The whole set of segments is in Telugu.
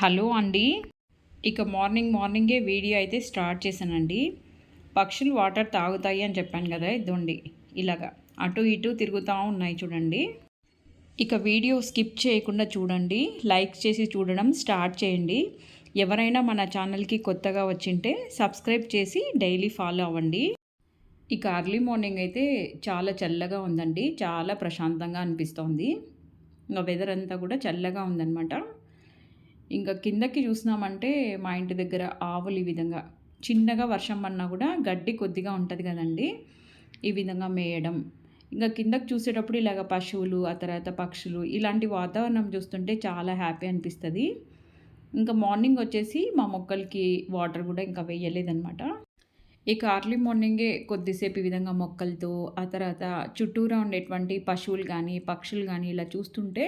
హలో అండి. ఇక మార్నింగ్ మార్నింగే వీడియో అయితే స్టార్ట్ చేశానండి. పక్షులు వాటర్ తాగుతాయి అని చెప్పాను కదా ఇదండి. ఇలాగా అటు ఇటు తిరుగుతూ ఉన్నాయి చూడండి. ఇక వీడియో స్కిప్ చేయకుండా చూడండి. లైక్ చేసి చూడడం స్టార్ట్ చేయండి. ఎవరైనా మన ఛానల్కి కొత్తగా వచ్చింటే సబ్స్క్రైబ్ చేసి డైలీ ఫాలో అవ్వండి. ఇక అర్లీ మార్నింగ్ అయితే చాలా చల్లగా ఉందండి. చాలా ప్రశాంతంగా అనిపిస్తోంది. ఇంకా వెదర్ అంతా కూడా చల్లగా ఉందన్నమాట. ఇంకా కిందకి చూసినామంటే మా ఇంటి దగ్గర ఆవులు ఈ విధంగా చిన్నగా వర్షం పడినా కూడా గడ్డి కొద్దిగా ఉంటుంది కదండి. ఈ విధంగా మేయడం. ఇంకా కిందకి చూసేటప్పుడు ఇలాగ పశువులు ఆ తర్వాత పక్షులు ఇలాంటి వాతావరణం చూస్తుంటే చాలా హ్యాపీ అనిపిస్తుంది. ఇంకా మార్నింగ్ వచ్చేసి మా మొక్కలకి వాటర్ కూడా ఇంకా వేయలేదనమాట ఇక అర్లీ మార్నింగే కొద్దిసేపు ఈ విధంగా మొక్కలతో ఆ తర్వాత చుట్టూరా ఉండేటువంటి పశువులు కానీ పక్షులు కానీ ఇలా చూస్తుంటే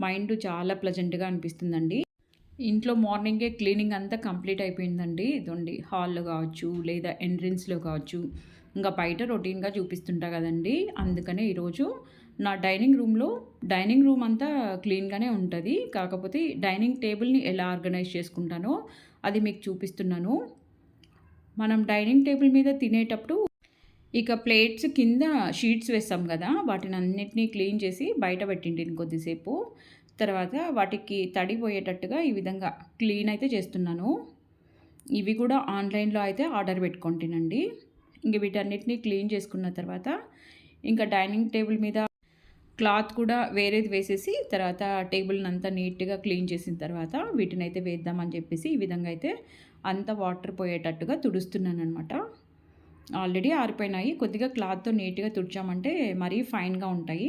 మైండ్ చాలా ప్లజెంట్గా అనిపిస్తుందండి. ఇంట్లో మార్నింగే క్లీనింగ్ అంతా కంప్లీట్ అయిపోయిందండి. ఇదండి హాల్లో కావచ్చు లేదా ఎంట్రెన్స్లో కావచ్చు. ఇంకా బయట రొటీన్గా చూపిస్తుంటా కదండి. అందుకనే ఈరోజు నా డైనింగ్ రూమ్లో డైనింగ్ రూమ్ అంతా క్లీన్గానే ఉంటుంది. కాకపోతే డైనింగ్ టేబుల్ని ఎలా ఆర్గనైజ్ చేసుకుంటానో అది మీకు చూపిస్తున్నాను. మనం డైనింగ్ టేబుల్ మీద తినేటప్పుడు ఇక ప్లేట్స్ కింద షీట్స్ వేస్తాం కదా వాటిని అన్నిటినీ క్లీన్ చేసి బయట పెట్టింటిని కొద్దిసేపు. తర్వాత వాటికి తడిపోయేటట్టుగా ఈ విధంగా క్లీన్ అయితే చేస్తున్నాను. ఇవి కూడా ఆన్లైన్లో అయితే ఆర్డర్ పెట్టుకుంటానండి ఇంక వీటన్నిటిని క్లీన్ చేసుకున్న తర్వాత ఇంకా డైనింగ్ టేబుల్ మీద క్లాత్ కూడా వేరేది వేసేసి తర్వాత టేబుల్ని అంతా నీట్గా క్లీన్ చేసిన తర్వాత వీటిని అయితే వేద్దామని చెప్పేసి ఈ విధంగా అయితే అంత వాటర్ పోయేటట్టుగా తుడుస్తున్నాను అనమాట ఆల్రెడీ ఆరిపోయినాయి. కొద్దిగా క్లాత్తో నీట్గా తుడిచామంటే మరీ ఫైన్గా ఉంటాయి.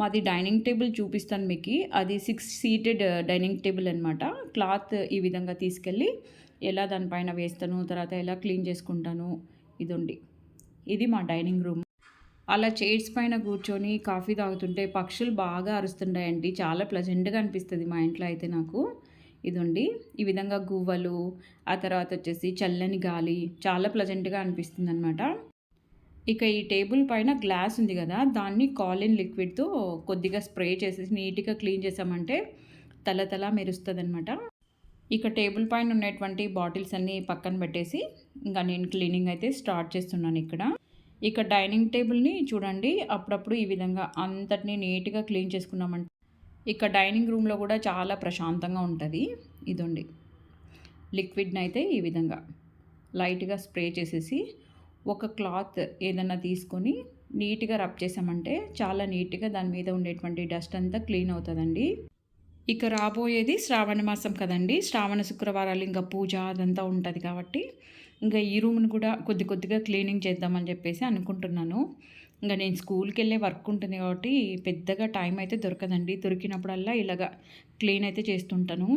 మాది డైనింగ్ టేబుల్ చూపిస్తాను మీకు. అది సిక్స్ సీటెడ్ డైనింగ్ టేబుల్ అనమాట క్లాత్ ఈ విధంగా తీసుకెళ్ళి ఎలా దానిపైన వేస్తాను తర్వాత ఎలా క్లీన్ చేసుకుంటాను ఇదండి. ఇది మా డైనింగ్ రూమ్. అలా చైర్స్ పైన కూర్చొని కాఫీ తాగుతుంటే పక్షులు బాగా అరుస్తుంటాయండి చాలా ప్లజెంట్గా అనిపిస్తుంది మా ఇంట్లో అయితే నాకు. ఇదండి. ఈ విధంగా గువ్వలు ఆ తర్వాత వచ్చేసి చల్లని గాలి చాలా ప్లజెంట్గా అనిపిస్తుంది అనమాట ఇక ఈ టేబుల్ పైన గ్లాస్ ఉంది కదా దాన్ని కాలిన్ లిక్విడ్తో కొద్దిగా స్ప్రే చేసేసి నీట్గా క్లీన్ చేసామంటే తల తల మెరుస్తుంది అనమాట ఇక టేబుల్ పైన ఉన్నటువంటి బాటిల్స్ అన్నీ పక్కన పెట్టేసి ఇంకా నేను క్లీనింగ్ అయితే స్టార్ట్ చేస్తున్నాను ఇక్కడ. ఇక డైనింగ్ టేబుల్ని చూడండి అప్పుడప్పుడు ఈ విధంగా అంతటినీ నీట్గా క్లీన్ చేసుకున్నామంటే ఇక డైనింగ్ రూమ్లో కూడా చాలా ప్రశాంతంగా ఉంటుంది. ఇదండి. లిక్విడ్ని అయితే ఈ విధంగా లైట్గా స్ప్రే చేసేసి ఒక క్లాత్ ఏదన్నా తీసుకొని నీట్గా రబ్ చేసామంటే చాలా నీట్గా దాని మీద ఉండేటువంటి డస్ట్ అంతా క్లీన్ అవుతుందండి. ఇక రాబోయేది శ్రావణ మాసం కదండి. శ్రావణ శుక్రవారాలు ఇంకా పూజ అదంతా ఉంటుంది కాబట్టి ఇంకా ఈ రూమ్ను కూడా కొద్ది కొద్దిగా క్లీనింగ్ చేద్దామని చెప్పేసి అనుకుంటున్నాను. ఇంకా నేను స్కూల్కి వెళ్ళే వర్క్ ఉంటుంది కాబట్టి పెద్దగా టైం అయితే దొరకదండి. దొరికినప్పుడల్లా ఇలాగా క్లీన్ అయితే చేస్తుంటాను.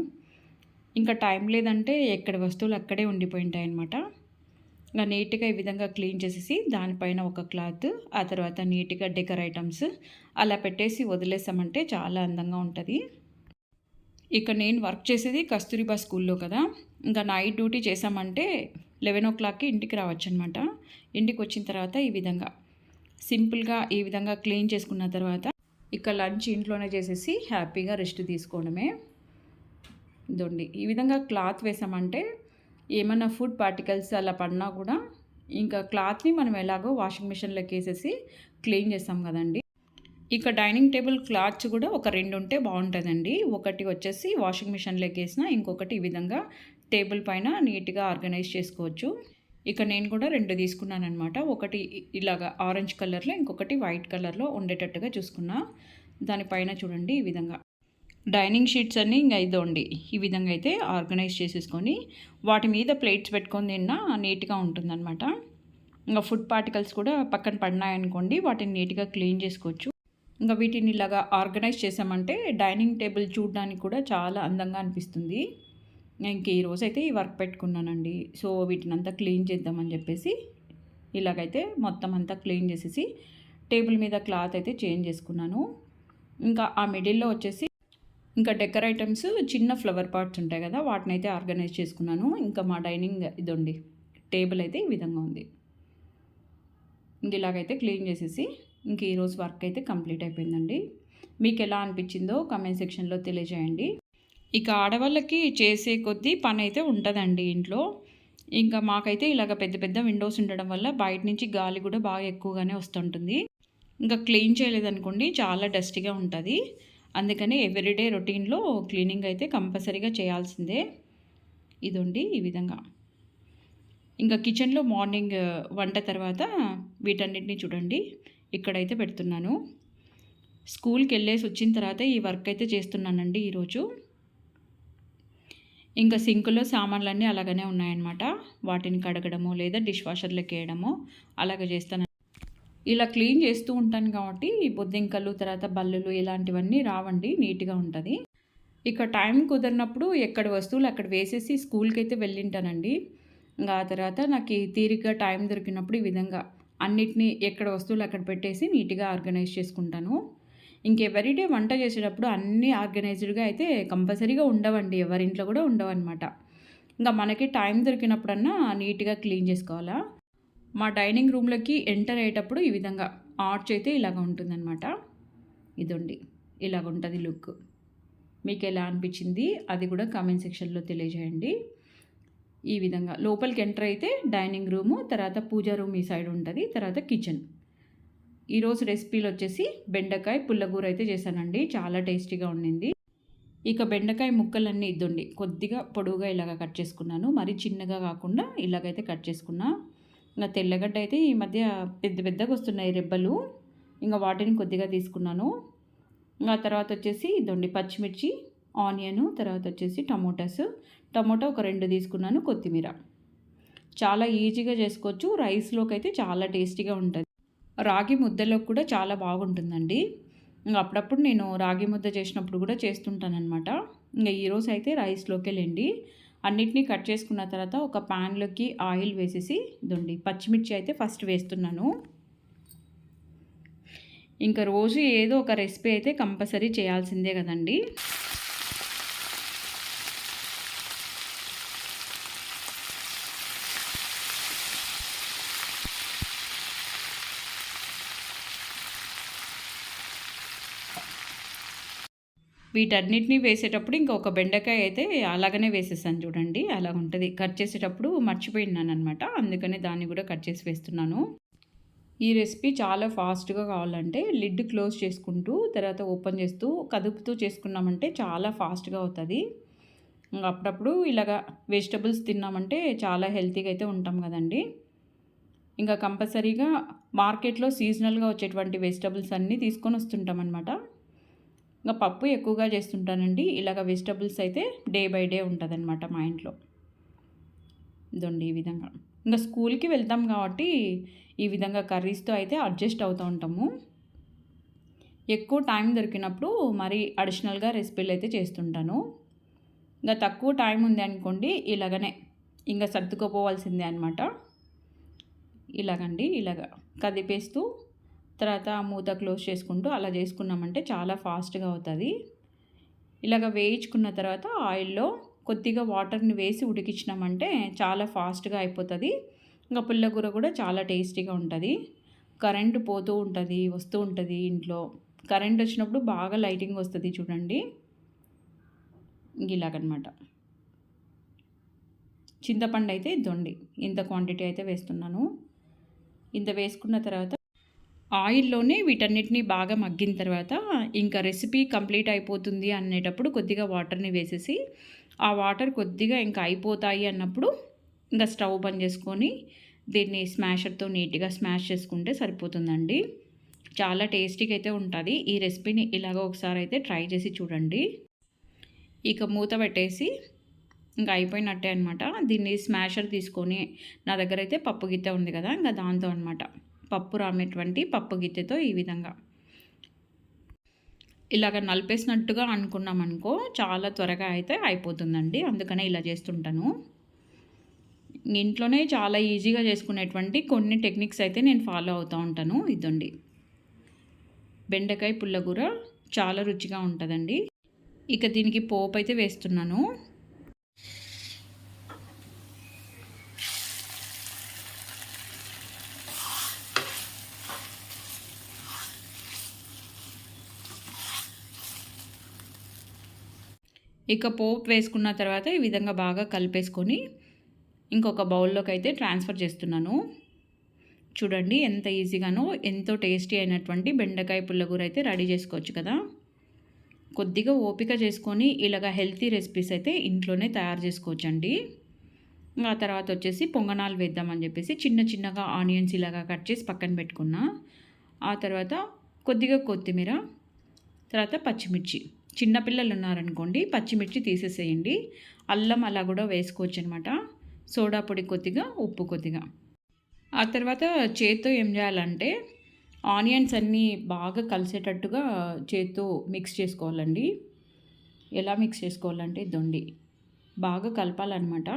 ఇంకా టైం లేదంటే ఎక్కడ వస్తువులు అక్కడే ఉండిపోయి ఉంటాయి అన్నమాట ఇంకా నీట్గా ఈ విధంగా క్లీన్ చేసేసి దానిపైన ఒక క్లాత్ ఆ తర్వాత నీట్గా డెకర్ ఐటమ్స్ అలా పెట్టేసి వదిలేసామంటే చాలా అందంగా ఉంటుంది. ఇక నేను వర్క్ చేసేది కస్తూరిబా స్కూల్లో కదా. ఇంకా నైట్ డ్యూటీ చేసామంటే లెవెన్ ఓ క్లాక్కి ఇంటికి రావచ్చు అనమాట ఇంటికి వచ్చిన తర్వాత ఈ విధంగా. సింపుల్గా ఈ విధంగా క్లీన్ చేసుకున్న తర్వాత ఇక లంచ్ ఇంట్లోనే చేసేసి హ్యాపీగా రెస్ట్ తీసుకోవడమే. దొండి ఈ విధంగా క్లాత్ వేసామంటే ఏమైనా ఫుడ్ పార్టికల్స్ అలా పడినా కూడా ఇంకా క్లాత్ని మనం ఎలాగో వాషింగ్ మిషన్లోకి వేసేసి క్లీన్ చేస్తాం కదండి. ఇక డైనింగ్ టేబుల్ క్లాత్స్ కూడా ఒక రెండు ఉంటే బాగుంటుందండి. ఒకటి వచ్చేసి వాషింగ్ మిషన్లోకి వేసిన ఇంకొకటి ఈ విధంగా టేబుల్ పైన నీట్గా ఆర్గనైజ్ చేసుకోవచ్చు. ఇక నేను కూడా రెండు తీసుకున్నాను అనమాట ఒకటి ఇలాగా ఆరెంజ్ కలర్లో ఇంకొకటి వైట్ కలర్లో ఉండేటట్టుగా చూసుకున్నా. దానిపైన చూడండి ఈ విధంగా. డైనింగ్ షీట్స్ అన్నీ ఇంకా ఇదోండి ఈ విధంగా అయితే ఆర్గనైజ్ చేసేసుకొని వాటి మీద ప్లేట్స్ పెట్టుకొని తిన్నా నీట్గా ఉంటుందన్నమాట. ఇంకా ఫుడ్ పార్టికల్స్ కూడా పక్కన పడినాయనుకోండి వాటిని నీట్గా క్లీన్ చేసుకోవచ్చు. ఇంకా వీటిని ఇలాగా ఆర్గనైజ్ చేసామంటే డైనింగ్ టేబుల్ చూడడానికి కూడా చాలా అందంగా అనిపిస్తుంది. ఇంక ఈరోజు అయితే ఈ వర్క్ పెట్టుకున్నానండి. సో వీటిని అంతా క్లీన్ చేద్దామని చెప్పేసి ఇలాగైతే మొత్తం అంతా క్లీన్ చేసేసి టేబుల్ మీద క్లాత్ అయితే చేంజ్ చేసుకున్నాను. ఇంకా ఆ మిడిల్లో వచ్చేసి ఇంకా డెకర్ ఐటమ్స్ చిన్న ఫ్లవర్ పార్ట్స్ ఉంటాయి కదా వాటిని అయితే ఆర్గనైజ్ చేసుకున్నాను. ఇంకా మా డైనింగ్ ఇదండి టేబుల్ అయితే ఈ విధంగా ఉంది. ఇంక ఇలాగైతే క్లీన్ చేసేసి ఇంక ఈరోజు వర్క్ అయితే కంప్లీట్ అయిపోయిందండి. మీకు ఎలా అనిపించిందో కమెంట్ సెక్షన్లో తెలియజేయండి. ఇక ఆడవాళ్ళకి చేసే కొద్దీ పని అయితే ఉంటుందండి ఇంట్లో. ఇంకా మాకైతే ఇలాగ పెద్ద పెద్ద విండోస్ ఉండడం వల్ల బయట నుంచి గాలి కూడా బాగా ఎక్కువగానే వస్తుంటుంది. ఇంకా క్లీన్ చేయలేదనుకోండి చాలా డస్టీగా ఉంటుంది. అందుకని ఎవ్రీడే రొటీన్లో క్లీనింగ్ అయితే కంపల్సరీగా చేయాల్సిందే. ఇదండి ఈ విధంగా. ఇంకా కిచెన్లో మార్నింగ్ uh, వంట తర్వాత వీటన్నిటిని చూడండి. ఇక్కడైతే పెడుతున్నాను. స్కూల్కి వెళ్ళేసి వచ్చిన తర్వాత ఈ వర్క్ అయితే చేస్తున్నానండి ఈరోజు. ఇంకా సింకులో సామాన్లన్నీ అలాగనే ఉన్నాయన్నమాట. వాటిని కడగడము లేదా డిష్ వాషర్లోకి వేయడము అలాగ చేస్తాను. ఇలా క్లీన్ చేస్తూ ఉంటాను కాబట్టి బొద్దింకలు తర్వాత బల్లులు ఇలాంటివన్నీ రావండి నీట్గా ఉంటుంది. ఇక టైం కుదిరినప్పుడు ఎక్కడ వస్తువులు అక్కడ వేసేసి స్కూల్కి అయితే వెళ్ళింటానండి. ఇంకా ఆ తర్వాత నాకు తీరిగ్గా టైం దొరికినప్పుడు ఈ విధంగా అన్నిటినీ ఎక్కడ వస్తువులు అక్కడ పెట్టేసి నీట్గా ఆర్గనైజ్ చేసుకుంటాను. ఇంకెవరిడే వంట చేసేటప్పుడు అన్నీ ఆర్గనైజ్డ్గా అయితే కంపల్సరీగా ఉండవండి ఎవరింట్లో కూడా ఉండవన్నమాట. ఇంకా మనకి టైం దొరికినప్పుడన్నా నీట్గా క్లీన్ చేసుకోవాలా? మా డైనింగ్ రూమ్లోకి ఎంటర్ అయ్యేటప్పుడు ఈ విధంగా ఆర్చ్ అయితే ఇలాగ ఉంటుందన్నమాట. ఇదండి. ఇలాగ ఉంటుంది లుక్. మీకు ఎలా అనిపించింది? అది కూడా కామెంట్ సెక్షన్లో తెలియజేయండి. ఈ విధంగా లోపలికి ఎంటర్ అయితే డైనింగ్ రూము తర్వాత పూజా రూమ్ ఈ సైడ్ ఉంటుంది తర్వాత కిచెన్. ఈరోజు రెసిపీలు వచ్చేసి బెండకాయ పుల్లగూర అయితే చేశానండి. చాలా టేస్టీగా ఉండింది. ఇక బెండకాయ ముక్కలన్నీ ఇద్దండి. కొద్దిగా పొడవుగా ఇలాగ కట్ చేసుకున్నాను. మరి చిన్నగా కాకుండా ఇలాగైతే కట్ చేసుకున్నా. నా తెల్లగడ్డ అయితే ఈ మధ్య పెద్ద పెద్దగా వస్తున్నాయి రెబ్బలు. ఇంకా వాటిని కొద్దిగా తీసుకున్నాను. ఇంకా తర్వాత వచ్చేసి దొండి పచ్చిమిర్చి ఆనియన్ తర్వాత వచ్చేసి టమోటాస్. టమోటా ఒక రెండు తీసుకున్నాను కొత్తిమీర. చాలా ఈజీగా చేసుకోవచ్చు. రైస్లోకి అయితే చాలా టేస్టీగా ఉంటుంది. రాగి ముద్దలో కూడా చాలా బాగుంటుందండి. ఇంకా అప్పుడప్పుడు నేను రాగి ముద్ద చేసినప్పుడు కూడా చేస్తుంటానమాట ఇంకా ఈరోజు అయితే రైస్లోకి వెళ్ళండి అన్నిటినీ కట్ చేసుకున్న తర్వాత ఒక ప్యాన్లోకి ఆయిల్ వేసేసి దుండి పచ్చిమిర్చి అయితే ఫస్ట్ వేస్తున్నాను. ఇంకా రోజు ఏదో ఒక రెసిపీ అయితే కంపల్సరీ చేయాల్సిందే కదండి. వీటన్నిటిని వేసేటప్పుడు ఇంకొక బెండకాయ అయితే అలాగనే వేసేసాను చూడండి అలా ఉంటుంది. కట్ చేసేటప్పుడు మర్చిపోయినాను అనమాట అందుకనే దాన్ని కూడా కట్ చేసి వేస్తున్నాను. ఈ రెసిపీ చాలా ఫాస్ట్గా కావాలంటే లిడ్ క్లోజ్ చేసుకుంటూ తర్వాత ఓపెన్ చేస్తూ కదుపుతూ చేసుకున్నామంటే చాలా ఫాస్ట్గా అవుతుంది. అప్పుడప్పుడు ఇలాగా వెజిటబుల్స్ తిన్నామంటే చాలా హెల్తీగా అయితే ఉంటాం కదండి. ఇంకా కంపల్సరీగా మార్కెట్లో సీజనల్గా వచ్చేటువంటి వెజిటబుల్స్ అన్నీ తీసుకొని వస్తుంటాం అనమాట ఇంకా పప్పు ఎక్కువగా చేస్తుంటానండి. ఇలాగ వెజిటబుల్స్ అయితే డే బై డే ఉంటుందన్నమాట మా ఇంట్లో. ఇదండి ఈ విధంగా. ఇంకా స్కూల్కి వెళ్తాం కాబట్టి ఈ విధంగా కర్రీస్తో అయితే అడ్జస్ట్ అవుతూ ఉంటాము. ఎక్కువ టైం దొరికినప్పుడు మరి అడిషనల్గా రెసిపీలు అయితే చేస్తుంటాను. ఇంకా తక్కువ టైం ఉంది అనుకోండి ఇలాగనే ఇంకా సర్దుకోపోవాల్సిందే అనమాట ఇలాగండి ఇలాగ కదిపేస్తూ తర్వాత మూత క్లోజ్ చేసుకుంటూ అలా చేసుకున్నామంటే చాలా ఫాస్ట్గా అవుతుంది. ఇలాగ వేయించుకున్న తర్వాత ఆయిల్లో కొద్దిగా వాటర్ని వేసి ఉడికించినామంటే చాలా ఫాస్ట్గా అయిపోతుంది. ఇంకా పుల్లకూర కూడా చాలా టేస్టీగా ఉంటుంది. కరెంటు పోతూ ఉంటుంది వస్తూ ఉంటుంది ఇంట్లో. కరెంట్ వచ్చినప్పుడు బాగా లైటింగ్ వస్తుంది చూడండి. ఇలాగనమాట. చింతపండు అయితే దొండి. ఇంత క్వాంటిటీ అయితే వేస్తున్నాను. ఇంత వేసుకున్న తర్వాత ఆయిల్లోనే వీటన్నిటిని బాగా మగ్గిన తర్వాత ఇంకా రెసిపీ కంప్లీట్ అయిపోతుంది అనేటప్పుడు కొద్దిగా వాటర్ని వేసేసి ఆ వాటర్ కొద్దిగా ఇంకా అయిపోతాయి అన్నప్పుడు ఇంకా స్టవ్ బంద్ చేసుకొని దీన్ని స్మాషర్తో నీట్గా స్మాష్ చేసుకుంటే సరిపోతుందండి. చాలా టేస్టీగా అయితే ఉంటుంది. ఈ రెసిపీని ఇలాగ ఒకసారి అయితే ట్రై చేసి చూడండి. ఇక మూత పెట్టేసి ఇంకా అయిపోయినట్టే అనమాట దీన్ని స్మాషర్ తీసుకొని నా దగ్గర అయితే పప్పు గిత్త ఉంది కదా ఇంకా దాంతో అనమాట పప్పు రామేటువంటి పప్పు గిత్తెతో ఈ విధంగా. ఇలాగ నలిపేసినట్టుగా అనుకున్నాం అనుకో చాలా త్వరగా అయితే అయిపోతుందండి. అందుకనే ఇలా చేస్తుంటాను. ఇంట్లోనే చాలా ఈజీగా చేసుకునేటువంటి కొన్ని టెక్నిక్స్ అయితే నేను ఫాలో అవుతూ ఉంటాను. ఇదండి. బెండకాయ పుల్లగూర చాలా రుచిగా ఉంటుందండి. ఇక దీనికి పోపు అయితే వేస్తున్నాను. ఇక పోపు వేసుకున్న తర్వాత ఈ విధంగా బాగా కలిపేసుకొని ఇంకొక బౌల్లోకి అయితే ట్రాన్స్ఫర్ చేస్తున్నాను. చూడండి ఎంత ఈజీగానో ఎంతో టేస్టీ అయినటువంటి బెండకాయ పుల్లగూర అయితే రెడీ చేసుకోవచ్చు కదా. కొద్దిగా ఓపిక చేసుకొని ఇలాగ హెల్తీ రెసిపీస్ అయితే ఇంట్లోనే తయారు చేసుకోవచ్చండి. ఆ తర్వాత వచ్చేసి పొంగనాలు వేద్దామని చెప్పేసి చిన్న చిన్నగా ఆనియన్స్ ఇలాగా కట్ చేసి పక్కన పెట్టుకున్నా. ఆ తర్వాత కొద్దిగా కొత్తిమీర తర్వాత పచ్చిమిర్చి. చిన్నపిల్లలు ఉన్నారనుకోండి పచ్చిమిర్చి తీసేసేయండి. అల్లం అలా కూడా వేసుకోవచ్చు అనమాట సోడా పొడి కొద్దిగా ఉప్పు కొద్దిగా. ఆ తర్వాత చేత్తో ఏం చేయాలంటే ఆనియన్స్ అన్నీ బాగా కలిసేటట్టుగా చేత్తో మిక్స్ చేసుకోవాలండి. ఎలా మిక్స్ చేసుకోవాలంటే దొండి. బాగా కలపాలన్నమాట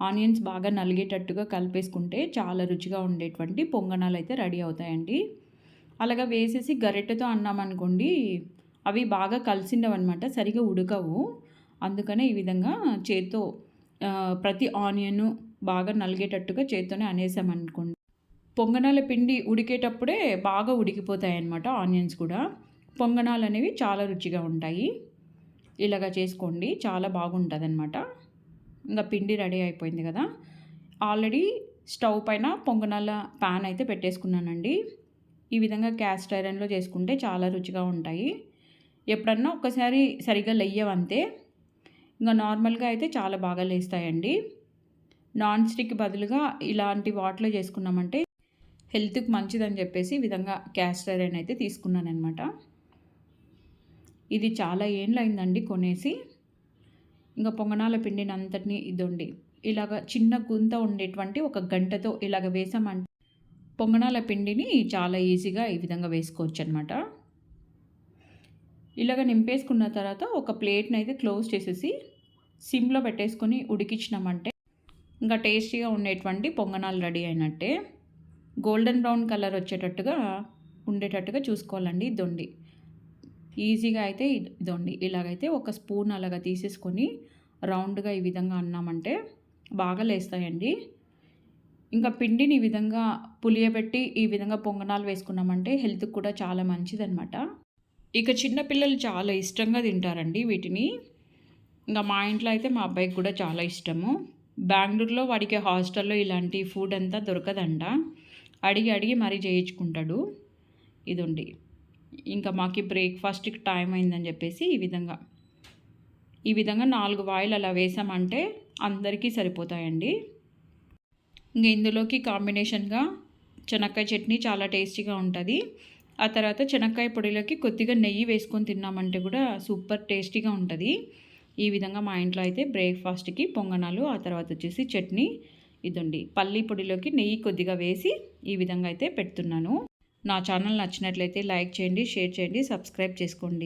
ఆనియన్స్ బాగా నలిగేటట్టుగా కలిపేసుకుంటే చాలా రుచిగా ఉండేటువంటి పొంగనాలు అయితే రెడీ అవుతాయండి. అలాగా వేసేసి గరిటెతో అన్నామనుకోండి అవి బాగా కలిసిండవన్నమాట సరిగా ఉడకవు. అందుకనే ఈ విధంగా చేత్తో ప్రతి ఆనియన్ బాగా నలిగేటట్టుగా చేత్తోనే అనేసామనుకోండి పొంగనాల పిండి ఉడికేటప్పుడే బాగా ఉడికిపోతాయి అన్నమాట ఆనియన్స్ కూడా. పొంగనాలు అనేవి చాలా రుచిగా ఉంటాయి. ఇలాగా చేసుకోండి చాలా బాగుంటుంది అనమాట ఇంకా పిండి రెడీ అయిపోయింది కదా. ఆల్రెడీ స్టవ్ పైన పొంగనాల ప్యాన్ అయితే పెట్టేసుకున్నానండి. ఈ విధంగా క్యాస్ట్ ఐరన్లో చేసుకుంటే చాలా రుచిగా ఉంటాయి. ఎప్పుడన్నా ఒకసారి సరిగ్గా లేయవంతే ఇంకా నార్మల్గా అయితే చాలా బాగా లేస్తాయండి. నాన్ స్టిక్ బదులుగా ఇలాంటి వాటిలో చేసుకున్నామంటే హెల్త్కి మంచిదని చెప్పేసి విధంగా క్యాస్టర్ ఐరన్ అయితే తీసుకున్నానమాట ఇది చాలా ఏండ్లు అయిందండి కొనేసి. ఇంకా పొంగనాల పిండిని అంతటిని ఇదండి. ఇలాగ చిన్న గుంత ఉండేటువంటి ఒక గంటతో ఇలాగ వేసామంటే పొంగనాల పిండిని చాలా ఈజీగా ఈ విధంగా వేసుకోవచ్చు అనమాట ఇలాగ నింపేసుకున్న తర్వాత ఒక ప్లేట్ని అయితే క్లోజ్ చేసేసి సిమ్లో పెట్టేసుకొని ఉడికించినామంటే ఇంకా టేస్టీగా ఉండేటువంటి పొంగనాలు రెడీ అయినట్టే. గోల్డెన్ బ్రౌన్ కలర్ వచ్చేటట్టుగా ఉండేటట్టుగా చూసుకోవాలండి దొండి ఈజీగా అయితే ఇదొండి. ఇలాగైతే ఒక స్పూన్ అలాగా తీసేసుకొని రౌండ్గా ఈ విధంగా అన్నామంటే బాగా లేస్తాయండి. ఇంకా పిండిని ఈ విధంగా పులియబెట్టి ఈ విధంగా పొంగనాలు వేసుకున్నామంటే హెల్త్కి కూడా చాలా మంచిదనమాట ఇక చిన్నపిల్లలు చాలా ఇష్టంగా తింటారండి వీటిని. ఇంకా మా ఇంట్లో అయితే మా అబ్బాయికి కూడా చాలా ఇష్టము. బెంగళూరులో వాడికి హాస్టల్లో ఇలాంటి ఫుడ్ అంతా దొరకదంట. అడిగి అడిగి మరీ చేయించుకుంటాడు. ఇది ఇంకా మాకు బ్రేక్ఫాస్ట్కి టైం అయిందని చెప్పేసి ఈ విధంగా. ఈ విధంగా నాలుగు వాయిల్ అలా వేసామంటే అందరికీ సరిపోతాయండి. ఇంక ఇందులోకి కాంబినేషన్గా చెనక్కాయ చట్నీ చాలా టేస్టీగా ఉంటుంది. ఆ తర్వాత చెనక్కాయ పొడిలోకి కొద్దిగా నెయ్యి వేసుకొని తిన్నామంటే కూడా సూపర్ టేస్టీగా ఉంటుంది. ఈ విధంగా మా ఇంట్లో అయితే బ్రేక్ఫాస్ట్కి పొంగనాలు ఆ తర్వాత వచ్చేసి చట్నీ ఇదండి. పల్లి పొడిలోకి నెయ్యి కొద్దిగా వేసి ఈ విధంగా అయితే పెడుతున్నాను. నా ఛానల్ నచ్చినట్లయితే లైక్ చేయండి షేర్ చేయండి సబ్స్క్రైబ్ చేసుకోండి.